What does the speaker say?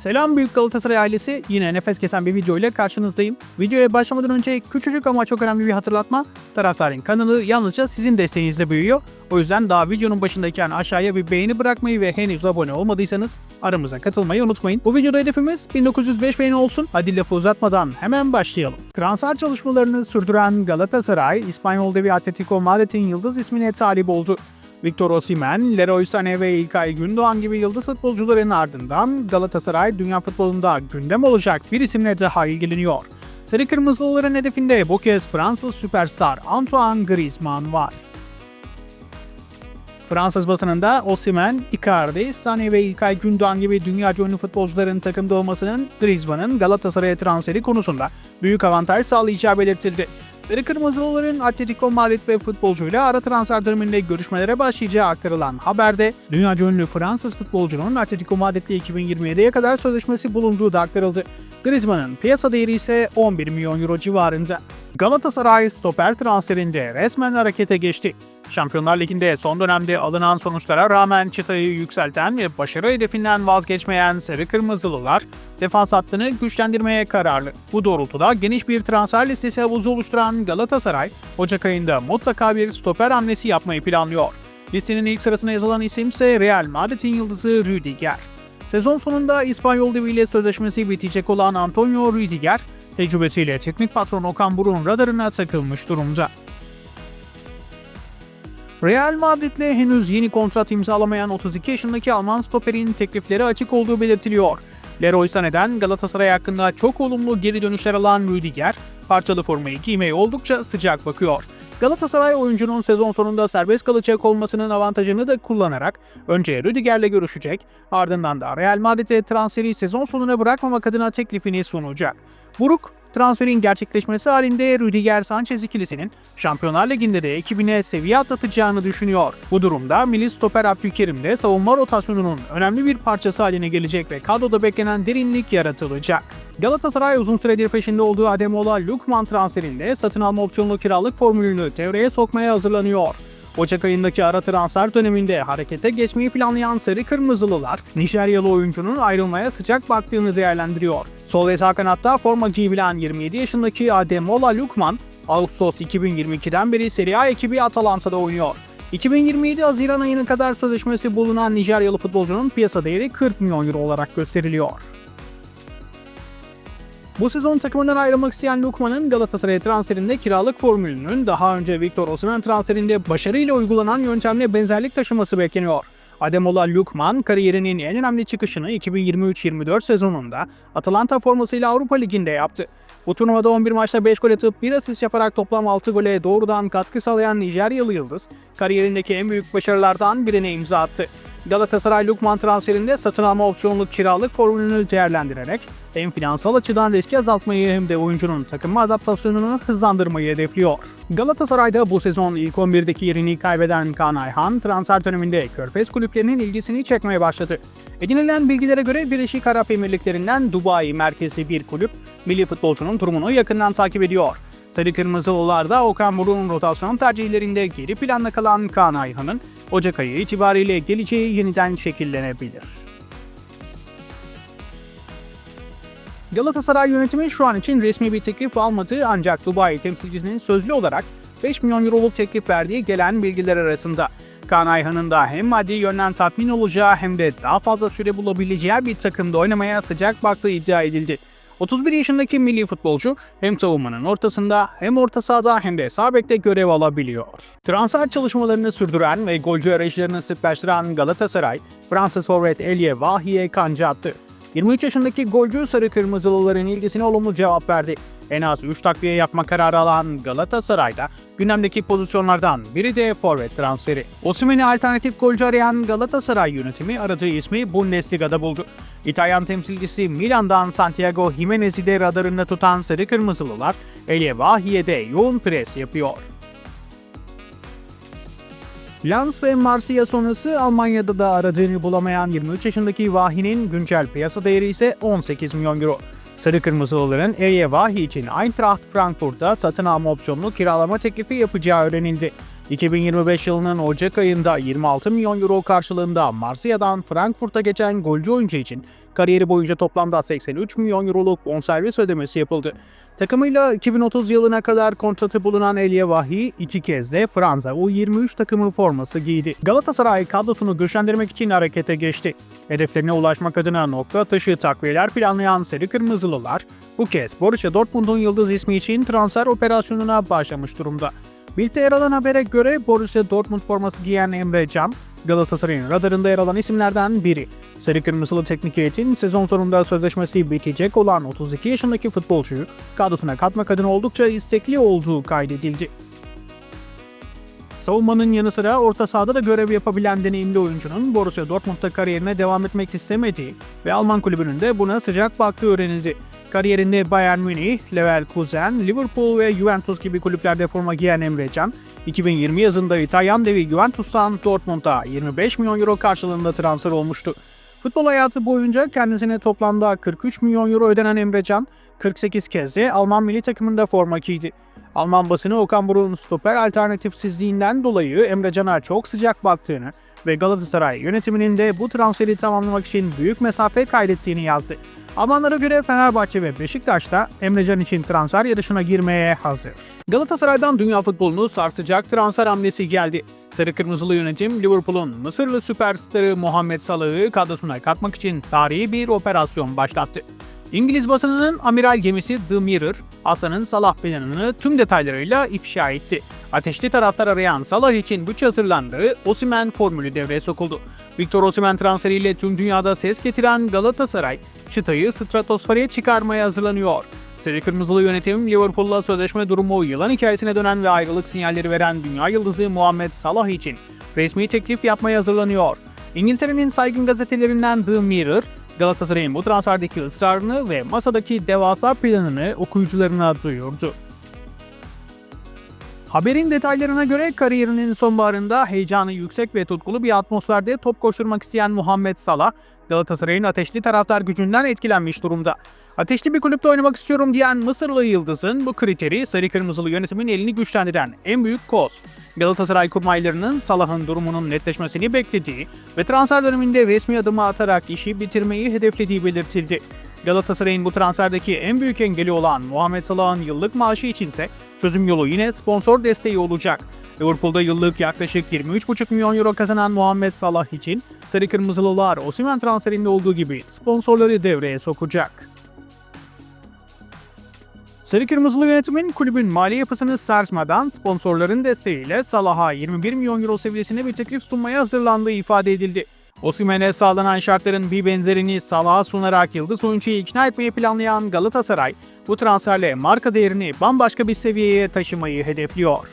Selam büyük Galatasaray ailesi. Yine nefes kesen bir video ile karşınızdayım. Videoya başlamadan önce küçücük ama çok önemli bir hatırlatma. Taraftarın kanalı yalnızca sizin desteğinizle büyüyor. O yüzden daha videonun başındayken aşağıya bir beğeni bırakmayı ve henüz abone olmadıysanız aramıza katılmayı unutmayın. Bu videoda hedefimiz 1905 beğeni olsun. Hadi lafı uzatmadan hemen başlayalım. Transfer çalışmalarını sürdüren Galatasaray, İspanyol devi Atletico Madrid'in yıldız ismine talip oldu. Victor Osimhen, Leroy Sané ve İlkay Gündoğan gibi yıldız futbolcuların ardından Galatasaray dünya futbolunda gündem olacak bir isimle daha ilgileniyor. Sarı Kırmızılıların hedefinde bu kez Fransız süperstar Antoine Griezmann var. Fransız basınında Osimhen, Icardi, Sané ve İlkay Gündoğan gibi dünya ünlü futbolcuların takımda olmasının Griezmann'ın Galatasaray'a transferi konusunda büyük avantaj sağlayacağı belirtildi. Sarı Kırmızılıların Atletico Madrid ve futbolcuyla ara transfer döneminde görüşmelere başlayacağı aktarılan haberde dünya ünlü Fransız futbolcunun Atletico Madrid'le 2027'ye kadar sözleşmesi bulunduğu da aktarıldı. Griezmann'ın piyasa değeri ise 11 milyon euro civarında. Galatasaray stoper transferinde resmen harekete geçti. Şampiyonlar Ligi'nde son dönemde alınan sonuçlara rağmen çıtayı yükselten ve başarı hedefinden vazgeçmeyen Sarı Kırmızılılar defans hattını güçlendirmeye kararlı. Bu doğrultuda geniş bir transfer listesi havuzu oluşturan Galatasaray, Ocak ayında mutlaka bir stoper hamlesi yapmayı planlıyor. Listenin ilk sırasına yazılan isim ise Real Madrid'in yıldızı Rüdiger. Sezon sonunda İspanyol deviyle sözleşmesi bitecek olan Antonio Rüdiger, tecrübesiyle teknik patron Okan Buruk'un radarına takılmış durumda. Real Madrid'le henüz yeni kontrat imzalamayan 32 yaşındaki Alman stoperin teklifleri açık olduğu belirtiliyor. Leroy Sané'den Galatasaray hakkında çok olumlu geri dönüşler alan Rüdiger, parçalı formayı giymeye oldukça sıcak bakıyor. Galatasaray oyuncunun sezon sonunda serbest kalacak olmasının avantajını da kullanarak önce Rüdiger'le görüşecek, ardından da Real Madrid'e transferi sezon sonuna bırakmamak adına teklifini sunacak. Buruk, transferin gerçekleşmesi halinde Rüdiger Sanchez ikilisinin Şampiyonlar Ligi'nde de ekibine seviye atlatacağını düşünüyor. Bu durumda milli stoper Abdülkerim de savunma rotasyonunun önemli bir parçası haline gelecek ve kadroda beklenen derinlik yaratılacak. Galatasaray uzun süredir peşinde olduğu Ademola Lukman transferinde satın alma opsiyonlu kiralık formülünü devreye sokmaya hazırlanıyor. Ocak ayındaki ara transfer döneminde harekete geçmeyi planlayan Sarı Kırmızılılar, Nijeryalı oyuncunun ayrılmaya sıcak baktığını değerlendiriyor. Sol ve sağ kanatta forma giyebilen 27 yaşındaki Ademola Lukman, Ağustos 2022'den beri Serie A ekibi Atalanta'da oynuyor. 2027 Haziran ayına kadar sözleşmesi bulunan Nijeryalı futbolcunun piyasa değeri 40 milyon euro olarak gösteriliyor. Bu sezon takımından ayrılmak isteyen Lukman'ın Galatasaray transferinde kiralık formülünün daha önce Victor Osimhen transferinde başarıyla uygulanan yöntemle benzerlik taşıması bekleniyor. Ademola Lukman kariyerinin en önemli çıkışını 2023-24 sezonunda Atalanta formasıyla Avrupa Ligi'nde yaptı. Turnuvada 11 maçta 5 gol atıp 1 asist yaparak toplam 6 gole doğrudan katkı sağlayan Nijeryalı Yıldız, kariyerindeki en büyük başarılardan birine imza attı. Galatasaray Lukman transferinde satın alma opsiyonlu kiralık formülünü değerlendirerek hem finansal açıdan riski azaltmayı hem de oyuncunun takıma adaptasyonunu hızlandırmayı hedefliyor. Galatasaray'da bu sezon ilk 11'deki yerini kaybeden Kaan Ayhan transfer döneminde Körfez kulüplerinin ilgisini çekmeye başladı. Edinilen bilgilere göre Birleşik Arap Emirlikleri'nden Dubai merkezi bir kulüp milli futbolcunun durumunu yakından takip ediyor. Sarı Kırmızılılarda Okan Buruk'un rotasyon tercihlerinde geri planda kalan Kaan Ayhan'ın Ocak ayı itibariyle geleceği yeniden şekillenebilir. Galatasaray yönetimi şu an için resmi bir teklif almadı ancak Dubai temsilcisinin sözlü olarak 5 milyon euroluk teklif verdiği gelen bilgiler arasında. Kaan Ayhan'ın da hem maddi yönden tatmin olacağı hem de daha fazla süre bulabileceği bir takımda oynamaya sıcak baktığı iddia edildi. 31 yaşındaki milli futbolcu hem savunmanın ortasında hem orta sahada hem de sağ görev alabiliyor. Transfer çalışmalarını sürdüren ve golcü arayışlarını sıklaştıran Galatasaray, Fransız forvet Elie Vahiye kanca attı. 23 yaşındaki golcü Sarı Kırmızılıların ilgisine olumlu cevap verdi. En az 3 takviye yapma kararı alan Galatasaray'da gündemdeki pozisyonlardan biri de forvet transferi. Osimhen'e alternatif golcü arayan Galatasaray yönetimi aradığı ismi Bundesliga'da buldu. İtalyan temsilcisi Milan'dan Santiago Jimenez'i de radarında tutan Sarı Kırmızılılar, Elie Vahiye'de yoğun pres yapıyor. Lens ve Marsilya sonrası Almanya'da da aradığını bulamayan 23 yaşındaki Vahi'nin güncel piyasa değeri ise 18 milyon euro. Sarı Kırmızılıların Elie Vahi için Eintracht Frankfurt'ta satın alma opsiyonlu kiralama teklifi yapacağı öğrenildi. 2025 yılının Ocak ayında 26 milyon euro karşılığında Marsilya'dan Frankfurt'a geçen golcü oyuncu için Kariyeri boyunca toplamda 83 milyon euroluk bonservis ödemesi yapıldı. Takımıyla 2030 yılına kadar kontratı bulunan Elie Vahi iki kez de Fransa U23 takımı forması giydi. Galatasaray kadrosunu güçlendirmek için harekete geçti. Hedeflerine ulaşmak adına nokta atışı takviyeler planlayan Sarı Kırmızılılar bu kez Borussia Dortmund'un yıldız ismi için transfer operasyonuna başlamış durumda. Bild'de yer alan habere göre Borussia Dortmund forması giyen Emre Can, Galatasaray'ın radarında yer alan isimlerden biri. Sarı Kırmızılı teknik heyetin sezon sonunda sözleşmesi bitecek olan 32 yaşındaki futbolcuyu kadrosuna katmak adına oldukça istekli olduğu kaydedildi. Savunmanın yanı sıra orta sahada da görev yapabilen deneyimli oyuncunun Borussia Dortmund'da kariyerine devam etmek istemediği ve Alman kulübünün de buna sıcak baktığı öğrenildi. Kariyerinde Bayern Münih, Leverkusen, Liverpool ve Juventus gibi kulüplerde forma giyen Emre Can, 2020 yazında İtalyan devi Juventus'tan Dortmund'a 25 milyon euro karşılığında transfer olmuştu. Futbol hayatı boyunca kendisine toplamda 43 milyon euro ödenen Emre Can, 48 kez de Alman milli takımında forma giydi. Alman basını Okan Buruk'un stoper alternatifsizliğinden dolayı Emre Can'a çok sıcak baktığını ve Galatasaray yönetiminin de bu transferi tamamlamak için büyük mesafe kaydettiğini yazdı. Almanlara göre Fenerbahçe ve Beşiktaş da Emrecan için transfer yarışına girmeye hazır. Galatasaray'dan dünya futbolunu sarsacak transfer hamlesi geldi. Sarı Kırmızılı yönetim Liverpool'un Mısırlı süperstarı Muhammed Salah'ı kadrosuna katmak için tarihi bir operasyon başlattı. İngiliz basınının amiral gemisi The Mirror, Hasan'ın Salah planını tüm detaylarıyla ifşa etti. Ateşli taraftar arayan Salah için bütçe hazırlandığı Osimhen formülü devreye sokuldu. Victor Osimhen transferiyle tüm dünyada ses getiren Galatasaray, çıtayı stratosfere çıkarmaya hazırlanıyor. Sarı Kırmızılı yönetim Liverpool'la sözleşme durumu yılan hikayesine dönen ve ayrılık sinyalleri veren dünya yıldızı Muhammed Salah için resmi teklif yapmaya hazırlanıyor. İngiltere'nin saygın gazetelerinden The Mirror, Galatasaray'ın bu transferdeki ısrarını ve masadaki devasa planını okuyucularına duyurdu. Haberin detaylarına göre kariyerinin sonbaharında heyecanı yüksek ve tutkulu bir atmosferde top koşturmak isteyen Muhammed Salah, Galatasaray'ın ateşli taraftar gücünden etkilenmiş durumda. Ateşli bir kulüpte oynamak istiyorum diyen Mısırlı Yıldız'ın bu kriteri sarı kırmızılı yönetimin elini güçlendiren en büyük koz. Galatasaray kurmaylarının Salah'ın durumunun netleşmesini beklediği ve transfer döneminde resmi adımı atarak işi bitirmeyi hedeflediği belirtildi. Galatasaray'ın bu transferdeki en büyük engeli olan Muhammed Salah'ın yıllık maaşı içinse çözüm yolu yine sponsor desteği olacak. Liverpool'da yıllık yaklaşık 23,5 milyon euro kazanan Muhammed Salah için Sarı Kırmızılılar Osimhen transferinde olduğu gibi sponsorları devreye sokacak. Sarı Kırmızılı yönetimin kulübün mali yapısını sarsmadan sponsorların desteğiyle Salah'a 21 milyon euro seviyesinde bir teklif sunmaya hazırlandığı ifade edildi. Osimhen'e sağlanan şartların bir benzerini Salah'a sunarak yıldız oyuncuyu ikna etmeyi planlayan Galatasaray, bu transferle marka değerini bambaşka bir seviyeye taşımayı hedefliyor.